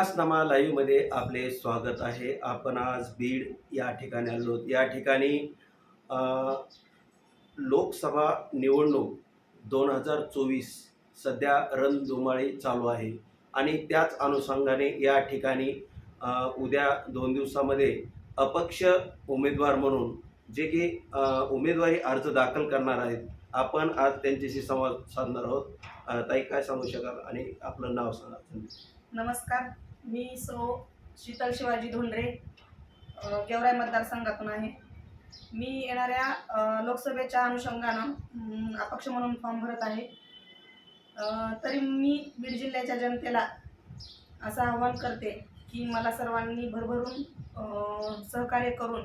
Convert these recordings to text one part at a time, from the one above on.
विकासनामा लाईव्हमध्ये आपले स्वागत आहे. आपण आज बीड या ठिकाणी आलो. या ठिकाणी लोकसभा निवडणूक दोन हजार चोवीस सध्या रणधुमाळी चालू आहे. आणि त्याच अनुषंगाने या ठिकाणी उद्या दोन दिवसामध्ये अपक्ष उमेदवार म्हणून जे की उमेदवारी अर्ज दाखल करणार आहेत. आपण आज त्यांच्याशी संवाद साधणार आहोत. ताई काय सांगू शकाल? आणि आपलं नाव सांगा. नमस्कार. मी सो शीतल शिवाजी धोंडरे अ, गेवराई मतदारसंघातून आहे. मी येणाऱ्या लोकसभेच्या अनुषंगानं अपक्ष म्हणून फॉर्म भरत आहे. तरी मी बीड जिल्ह्याच्या जनतेला असं आव्हान करते की मला सर्वांनी भरभरून सहकार्य करून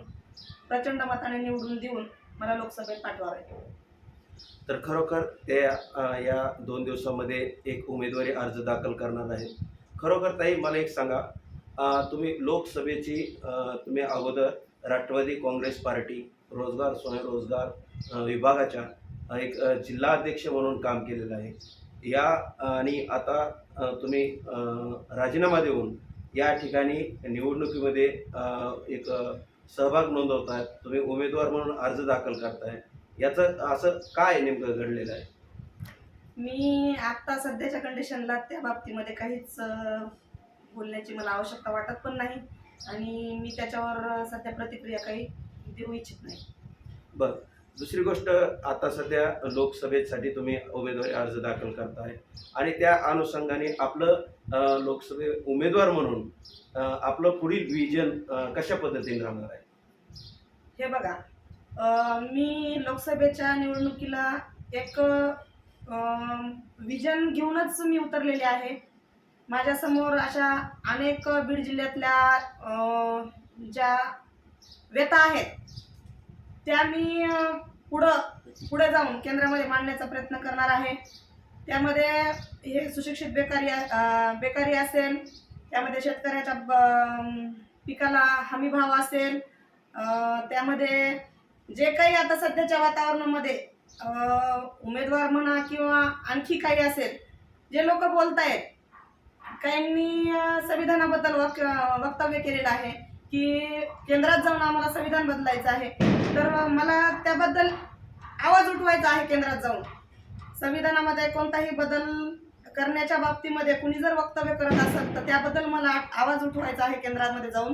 प्रचंड मताने निवडून देऊन मला लोकसभेत पाठवावे. तर खरोखर ते या दोन दिवसामध्ये एक उमेदवारी अर्ज दाखल करणार आहेत. खरोखर ताई मला एक सांगा. तुम्ही लोकसभेची तुम्ही अगोदर राष्ट्रवादी काँग्रेस पार्टी रोजगार स्वयंरोजगार विभागाच्या एक जिल्हाध्यक्ष म्हणून काम केलेलं आहे. या आणि आता तुम्ही राजीनामा देऊन या ठिकाणी निवडणुकीमध्ये एक सहभाग सहभाग आहेत तुम्ही उमेदवार म्हणून अर्ज दाखल करताय. याचं असं काय नेमकं घडलेलं आहे? मी आत्ता सध्याच्या कंडिशनला त्या बाबतीमध्ये काहीच बोलण्याची मला आवश्यकता वाटत पण नाही. आणि मी त्याच्यावर सध्या प्रतिक्रिया काही देऊ इच्छित नाही. बरं. दुसरी गोष्ट आता सध्या लोकसभेसाठी तुम्ही उमेदवारी अर्ज दाखल करताय. आणि त्या अनुषंगाने आपलं लोकसभे उमेदवार म्हणून आपलं पुढील विजन कशा पद्धतीने राहणार आहे? हे बघा मी लोकसभेच्या निवडणुकीला एक विजन घेऊनच मी उतरलेले आहे. माझ्यासमोर अशा अनेक बीड जिल्ह्यातल्या ज्या व्यथा आहेत त्या मी पुढं पुढे जाऊन केंद्रामध्ये मांडण्याचा प्रयत्न करणार आहे. त्यामध्ये हे सुशिक्षित बेकारी बेकारी असेल त्यामध्ये शेतकऱ्याच्या ब- पिकाला हमी भाव असेल त्यामध्ये जे काही आता सध्याच्या वातावरणामध्ये उमेदवार म्हणा किंवा आणखी काही असेल जे लोक बोलत आहेत काहींनी संविधानाबद्दल वक वक्तव्य केलेलं आहे की केंद्रात जाऊन आम्हाला संविधान बदलायचं आहे. तर मला त्याबद्दल आवाज उठवायचा आहे केंद्रात जाऊन. संविधानामध्ये कोणताही बदल करण्याच्या बाबतीमध्ये कुणी जर वक्तव्य करत असेल तर त्याबद्दल मला आवाज उठवायचा आहे केंद्रामध्ये जाऊन.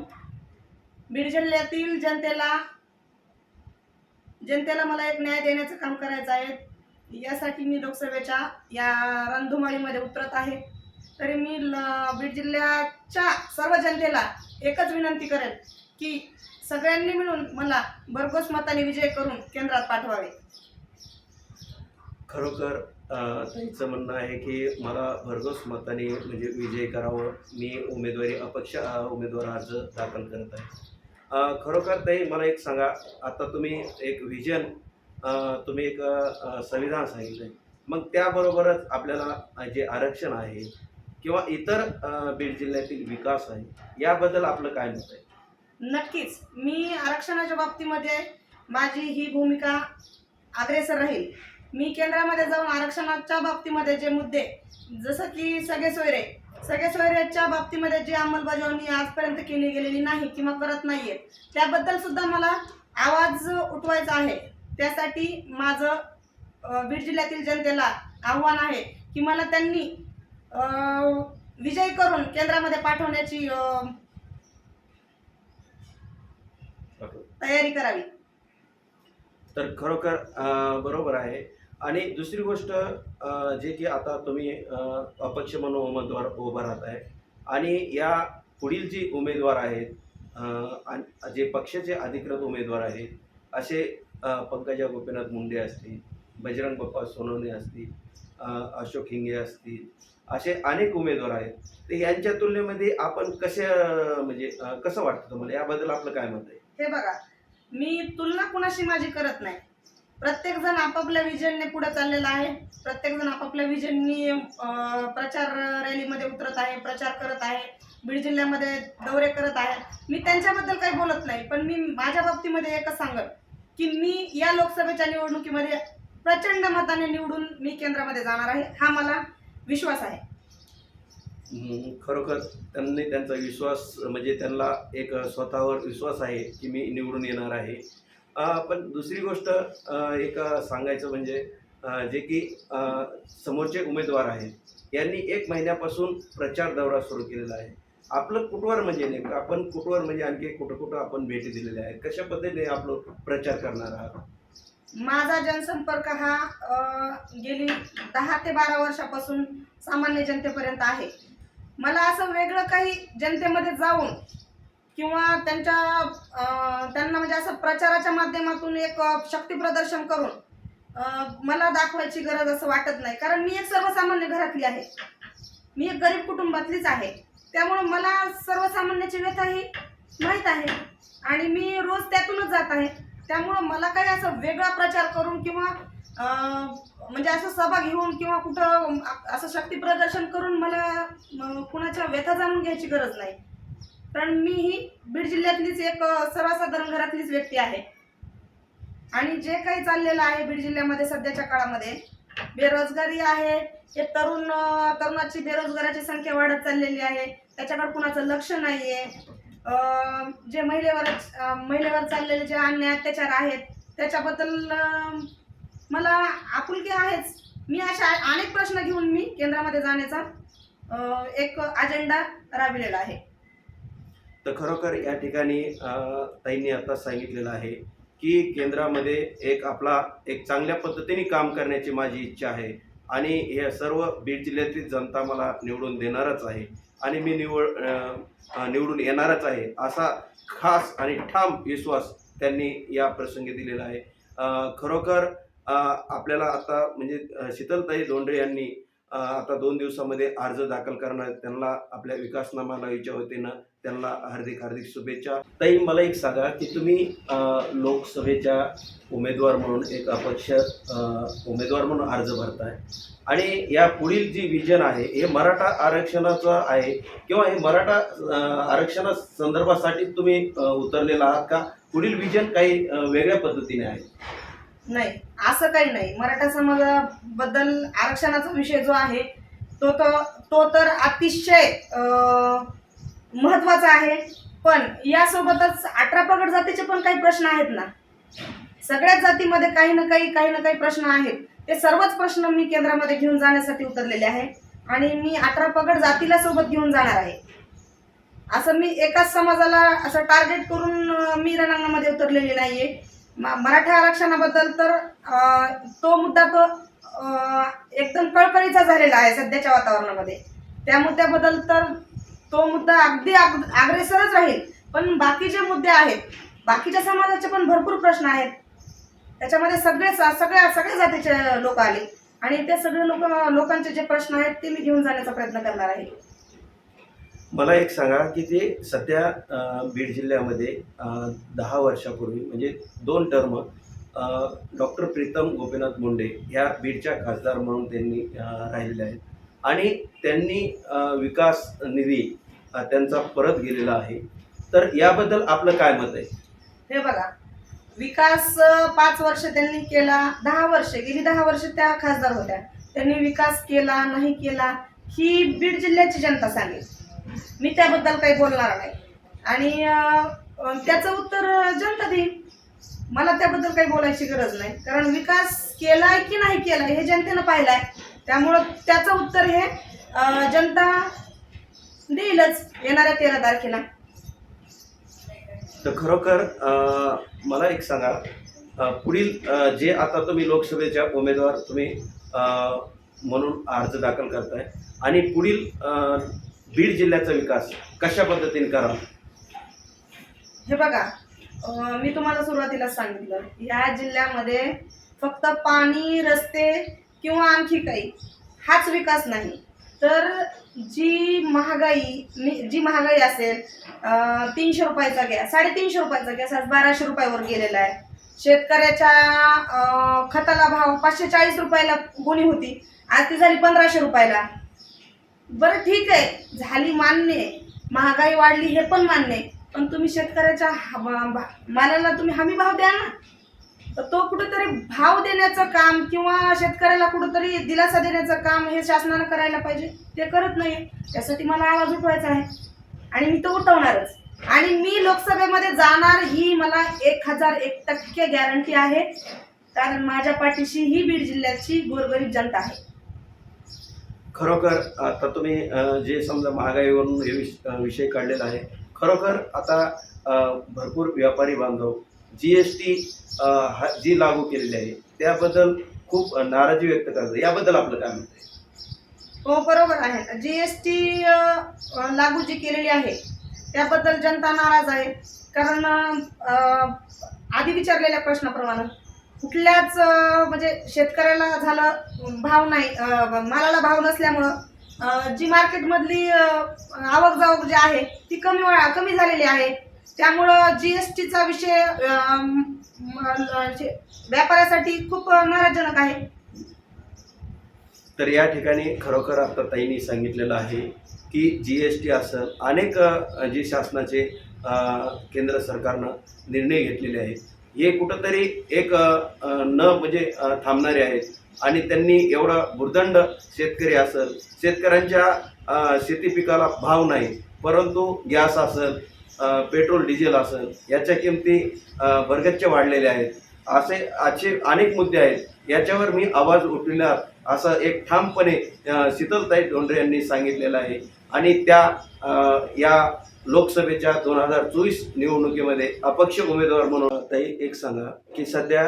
बीड जिल्ह्यातील जनतेला जनतेला मला एक न्याय देण्याचं काम करायचं आहे. यासाठी मी लोकसभेच्या या रणधुमाळीमध्ये उतरत आहे. तरी मी ल- बीड जिल्ह्याच्या सर्व जनतेला एकच विनंती करेन की सगळ्यांनी मिळून मला भरघोस मताने विजय करून केंद्रात पाठवावे. खरोखर त्यांचं म्हणणं आहे की मला भरघोस मताने म्हणजे विजय करावं. मी उमेदवारी अपक्ष उमेदवार अर्ज दाखल करत आहे. खरोखर ताई मला एक सांगा. आता तुम्ही एक विजन तुम्ही एक संविधान सांगितलं आहे मग त्याबरोबरच आपल्याला जे आरक्षण आहे किंवा इतर बीड जिल्ह्यातील विकास आहे याबद्दल आपलं काय मत आहे? नक्कीच. मी आरक्षणाच्या बाबतीमध्ये माझी ही भूमिका अग्रेसर राहील. मी केंद्रामध्ये जाऊन आरक्षणाच्या बाबतीमध्ये जे मुद्दे जसं की सगळे सोयरे सगळे सोयऱ्याच्या बाबतीमध्ये जी अंमलबजावणी आजपर्यंत केली गेलेली नाही किंवा करत नाहीये त्याबद्दल सुद्धा मला आवाज उठवायचा आहे. त्यासाठी माझं बीड जिल्ह्यातील जनतेला आव्हान आहे की मला त्यांनी विजय करून केंद्रामध्ये पाठवण्याची तयारी करावी. तर खरोखर बरोबर आहे. आणि दुसरी गोष्ट जे की आता तुम्ही अपक्ष म्हणून उमेदवार उभा राहत आहे. आणि या पुढील जी उमेदवार आहेत आणि जे पक्षाचे अधिकृत उमेदवार आहेत असे पंकजा गोपीनाथ मुंडे असतील बजरंग बाप्पा सोनवणे असतील अशोक हिंगे असतील असे अनेक उमेदवार आहेत. तर यांच्या तुलनेमध्ये आपण कसे म्हणजे कसं वाटतं तुम्हाला? याबद्दल आपलं काय मत आहे? हे बघा मी तुलना कुणाशी माझी करत नाही. प्रत्येक जण आपापल्या विजनने पुढे चाललेला आहे. प्रत्येक जण आपापल्या विजननी प्रचार रॅलीमध्ये उतरत आहे प्रचार करत आहे. बीड जिल्ह्यामध्ये दौरे करत आहे. मी त्यांच्याबद्दल काही बोलत नाही पण मी माझ्या बाबतीमध्ये एकच सांगत की मी या लोकसभेच्या निवडणुकीमध्ये प्रचंड मताने निवडून मी केंद्रामध्ये जाणार आहे हा मला विश्वास आहे. खरोखर त्यांनी त्यांचा विश्वास म्हणजे त्यांना एक स्वतःवर विश्वास आहे की मी निवडून येणार आहे. पण दुसरी गोष्ट एक सांगायचं म्हणजे जे की समोरचे उमेदवार आहेत यांनी एक महिन्यापासून प्रचार दौरा सुरू केलेला आहे. आपलं कुठवर म्हणजे नेमकं आपण कुठवर म्हणजे आणखी कुठं कुठं आपण भेटी दिलेल्या आहेत? कशा पद्धतीने आपलं प्रचार करणार आहात? माझा जनसंपर्क हा गेली दहा ते बारा वर्षापासून सामान्य जनतेपर्यंत आहे. मला असं वेगळं काही जनतेमध्ये जाऊन किंवा त्यांच्या त्यांना म्हणजे असं प्रचाराच्या माध्यमातून एक शक्ती प्रदर्शन करून मला दाखवायची गरज असं वाटत नाही. कारण मी एक सर्वसामान्य घरातली आहे. मी एक गरीब कुटुंबातलीच आहे. त्यामुळं मला सर्वसामान्याची व्यथा ही माहीत आहे. आणि मी रोज त्यातूनच जात आहे. त्यामुळं मला काही असं वेगळा प्रचार करून किंवा म्हणजे असं सभा घेऊन किंवा कुठं असं शक्ती प्रदर्शन करून मला कुणाच्या व्यथा जाणून घ्यायची गरज नाही. कारण मी ही बीड जिल्ह्यातलीच एक सर्वसाधारण घरातलीच व्यक्ती आहे. आणि जे काही चाललेलं आहे बीड जिल्ह्यामध्ये सध्याच्या काळामध्ये बेरोजगारी आहे हे तरुण तरुणाची बेरोजगाराची संख्या वाढत चाललेली आहे त्याच्याकडे कुणाचं लक्ष नाही आहे जे महिलेवर महिलेवर चाललेले जे अन्याय अत्याचार आहेत त्याच्याबद्दल मला आपुलकी आहेच. मी अशा अनेक प्रश्न घेऊन मी केंद्रामध्ये जाण्याचा एक अजेंडा राबविलेला आहे. तर खरोखर या ठिकाणी ताईंनी आता सांगितलेलं आहे की केंद्रामध्ये एक आपला एक चांगल्या पद्धतीने काम करण्याची माझी इच्छा आहे. आणि हे सर्व बीड जिल्ह्यातील जनता मला निवडून देणारच आहे. आणि मी निवड निवडून येणारच आहे असा खास आणि ठाम विश्वास त्यांनी या प्रसंगी दिलेला आहे. खरोखर आपल्याला आता म्हणजे शीतलताई दोंडे यांनी आता दोन दिवसामध्ये अर्ज दाखल करणार त्यांना आपल्या विकासनामा लावायच्या वतीनं त्यांना हार्दिक हार्दिक शुभेच्छा. ताई मला एक सांगा की तुम्ही लोकसभेच्या उमेदवार म्हणून एक अपक्ष उमेदवार म्हणून अर्ज भरताय. आणि या पुढील जी विजन आहे हे मराठा आरक्षणाचं आहे किंवा हे मराठा आरक्षणा संदर्भासाठी तुम्ही उतरलेला आहात का? पुढील विजन काही वेगळ्या पद्धतीने आहे. नाही असं काही नाही. मराठा समाजाबद्दल आरक्षणाचा विषय जो आहे तो तो तो तर अतिशय महत्त्वाचं आहे. पण यासोबतच अठरा पगड जातीचे पण काही प्रश्न आहेत ना. सगळ्याच जातीमध्ये काही ना काही काही ना काही प्रश्न आहेत. ते सर्वच प्रश्न मी केंद्रामध्ये घेऊन जाण्यासाठी उतरलेले आहे. आणि मी अठरा पगड जातीला सोबत घेऊन जाणार आहे. असं मी एकाच समाजाला असं टार्गेट करून मी रणांगणामध्ये उतरलेली नाही म- मराठा आरक्षणाबद्दल तर तो मुद्दा तो एकदम कळकळीचा झालेला आहे सध्याच्या वातावरणामध्ये. त्या मुद्द्याबद्दल तर तो मुद्दा अगदी अग्रेसरच राहील. पण बाकीचे मुद्दे आहेत बाकीच्या समाजाचे पण भरपूर प्रश्न आहेत. त्याच्यामध्ये सगळे सगळ्या सगळ्या जातीचे लोक आले. आणि ते सगळे लोक लोकांचे जे प्रश्न आहेत ते मी घेऊन जाण्याचा प्रयत्न करणार आहे. मला एक सांगा की ते सध्या बीड जिल्ह्यामध्ये दहा वर्षापूर्वी म्हणजे दोन टर्म डॉक्टर प्रीतम गोपीनाथ मुंडे ह्या बीडच्या खासदार म्हणून त्यांनी राहिलेल्या राहिलेले आहेत. आणि त्यांनी विकास निधी त्यांचा परत गेलेला आहे. तर याबद्दल आपलं काय मत आहे? हे बघा विकास पाच वर्ष त्यांनी केला दहा वर्ष गेली दहा वर्ष त्या खासदार होत्या. त्यांनी विकास केला नाही केला ही बीड जिल्ह्याची जनता सांगेल. मी त्याबद्दल काही बोलणार नाही. आणि त्याचं उत्तर जनता देईल. मला त्याबद्दल काही बोलायची गरज नाही. कारण विकास केलाय की नाही केलाय हे जनतेनं पाहिलाय. त्यामुळं त्याचं उत्तर हे जनता देईलच येणाऱ्या तेरा तारखेला. तर खरोखर अ, मला एक सांगा. अ, पुढील अ, जे आता तुम्ही लोकसभेच्या उमेदवार तुम्ही अ, म्हणून अर्ज दाखल करताय आणि पुढील अ, बीड जिल्ह्याचा विकास कशा पद्धतीने करा हे बघा अं, मी तुम्हाला सुरुवातीलाच सांगितलं या जिल्ह्यामध्ये फक्त पाणी रस्ते किंवा आणखी काही हाच विकास नाही. तर जी महागाई मी- जी महागाई असेल तीनशे रुपयाचा गॅस साडेतीनशे रुपयाचा गॅस आज बाराशे रुपयावर गेलेला आहे. शेतकऱ्याच्या खताला भाव पाचशे चाळीस रुपयाला गोणी होती. आज ती झाली पंधराशे रुपयाला. बरं ठीक आहे झाली मान्य आहे. महागाई वाढली हे पण मान्य आहे. पण तुम्ही शेतकऱ्याच्या ह- भा- मालाला तुम्ही हमी भाव द्या ना. तर तो कुठेतरी भाव देण्याचं काम किंवा शेतकऱ्याला कुठेतरी दिलासा देण्याचं काम हे शासनानं करायला पाहिजे. ते करत नाही त्यासाठी मला आवाज उठवायचा आहे. आणि मी तो उठवणारच. आणि मी लोकसभेमध्ये जाणार ही मला एक हजार एक टक्के गॅरंटी आहे. कारण माझ्या पाठीशी ही बीड जिल्ह्याची गोरगरीब जनता आहे. खरोखर आता तुम्ही जे समजा महागाईवरून हे विषय काढलेला आहे. खरोखर आता भरपूर व्यापारी बांधव जी एस टी जी लागू केलेली आहे त्याबद्दल खूप नाराजी व्यक्त करतात याबद्दल आपलं काय म्हणत आहे? हो बरोबर आहे. जी एस टी लागू जी केलेली आहे त्याबद्दल जनता नाराज आहे. कारण आधी विचारलेल्या प्रश्नाप्रमाणे कुठल्याच म्हणजे शेतकऱ्याला झालं भाव नाही मालाला भाव नसल्यामुळं जी मार्केटमधली आवक जावक जी आहे ती कमी कमी झालेली आहे. त्यामुळं जी एस टीचा विषय व्यापाऱ्यासाठी खूप नाराजजनक आहे. तर या ठिकाणी खरोखर आता ताईंनी सांगितलेलं आहे की जी एस टी असेल अनेक जे शासनाचे केंद्र सरकारनं निर्णय घेतलेले आहेत. हे कुठंतरी एक न म्हणजे थांबणारे आहेत. आणि त्यांनी एवढा भुर्दंड शेतकरी असेल शेतकऱ्यांच्या शेती पिकाला भाव नाही परंतु गॅस असेल पेट्रोल डिझेल असेल याच्या किमती भरगच्च वाढलेल्या आहेत. असे असे अनेक मुद्दे आहेत. याच्यावर मी आवाज उठविणार असं एक ठामपणे शीतलताई डोंडरे यांनी सांगितलेलं आहे. आणि त्या या लोकसभेच्या दोन हजार चोवीस निवडणुकीमध्ये अपक्ष उमेदवार म्हणून ताई एक सांगा की सध्या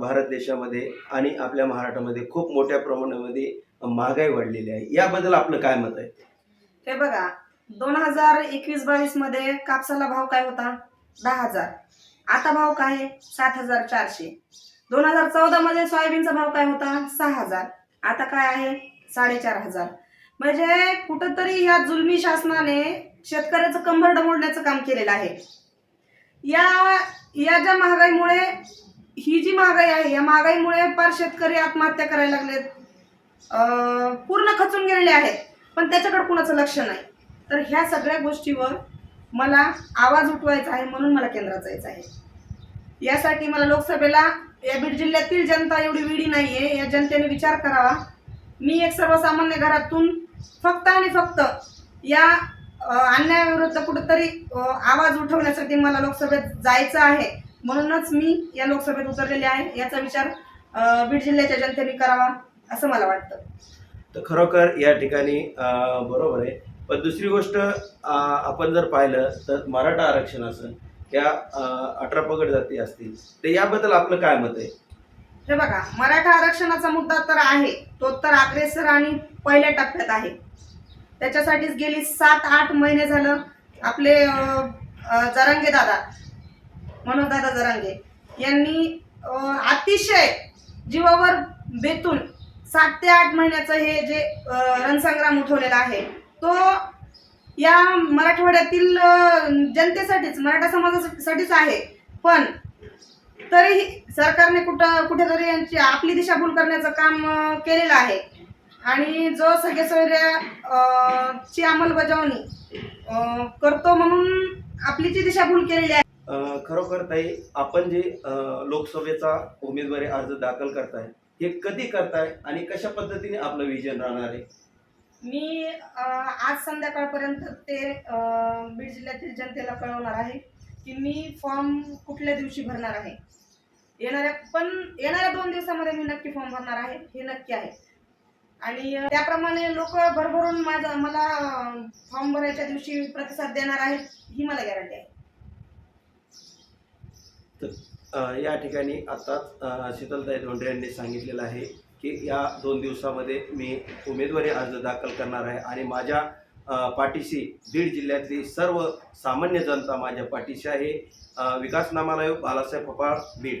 भारत देशामध्ये आणि आपल्या महाराष्ट्रामध्ये खूप मोठ्या प्रमाणामध्ये महागाई वाढलेली आहे. याबद्दल आपलं काय मत आहे? हे बघा दोन हजार एकवीस बावीसमध्ये कापसाला भाव काय होता? दहा हजार. आता भाव काय आहे? सात हजार चारशे. दोन हजार चौदा मध्ये सोयाबीनचा भाव काय होता? सहा हजार. आता काय आहे? साडेचार हजार. म्हणजे कुठंतरी ह्या जुलमी शासनाने शेतकऱ्याचं कंबरड मोडण्याचं काम केलेलं आहे. या या ज्या महागाईमुळे ही जी महागाई आहे या महागाईमुळे फार शेतकरी आत्महत्या करायला लागलेत. पूर्ण खचून गेलेले आहेत. पण त्याच्याकडे कुणाचं लक्ष नाही. तर ह्या सगळ्या गोष्टीवर मला आवाज उठवायचा आहे म्हणून मला केंद्रात जायचं आहे. यासाठी मला लोकसभेला या बीड जिल्ह्यातील जनता एवढी विडी नाही आहे या जनतेने विचार करावा. मी एक सर्वसामान्य घरातून फक्त आणि फक्त या अन्यायाविरुद्ध कुठंतरी आवाज उठवण्यासाठी मला लोकसभेत जायचं आहे म्हणूनच मी या लोकसभेत उतरलेले आहे. याचा विचार बीड जिल्ह्याच्या जनतेने करावा असं मला वाटतं. तर खरोखर या ठिकाणी बरोबर आहे. पण दुसरी गोष्ट आपण जर पाहिलं तर मराठा आरक्षण असेल या अठरा पगड जाती असतील तर याबद्दल आपलं काय मत आहे? हे बघा मराठा आरक्षणाचा मुद्दा तर आहे तो तर अग्रेसर आणि पहिल्या टप्प्यात आहे. त्याच्यासाठीच गेली सात आठ महिने झालं आपले जरंगे दादा मनोज दादा जरंगे यांनी अतिशय जीवावर बेतून सात ते आठ महिन्याचं हे जे रणसंग्राम उठवलेला आहे तो या मराठवाड्यातील जनतेसाठीच मराठा समाजासाठीच आहे. पण तरीही सरकारने कुठं कुठेतरी यांची आपली दिशाभूल करण्याचं काम केलेलं आहे. आणि जो सगळे सोयऱ्या ची अंमलबजावणी अं, करतो म्हणून आपली जी दिशाभूल केलेली आहे. खरोखर ताई आपण जे लोकसभेचा उमेदवारी अर्ज दाखल करताय हे कधी करताय आणि कशा पद्धतीने आपलं विजन राहणार आहे? मी आज संध्याकाळपर्यंत ते बीड जिल्ह्यातील जनतेला कळवणार आहे की मी फॉर्म कुठल्या दिवशी भरणार आहे. येणाऱ्या पण येणाऱ्या दोन दिवसामध्ये मी नक्की फॉर्म भरणार आहे हे नक्की आहे. आणि त्याप्रमाणे लोक भरभरून माझा मला फॉर्म भरायच्या दिवशी प्रतिसाद देणार आहेत ही मला गॅरंटी आहे. या ठिकाणी आताच शीतलताई धोंडरे यांनी सांगितलेलं आहे की या दोन दिवसामध्ये मी उमेदवारी अर्ज दाखल करणार आहे आणि माझ्या पाठीशी बीड जिल्ह्यातली सर्व सामान्य जनता माझ्या पाठीशी आहे. अ, विकास बालासाहेब पपाळ बीड.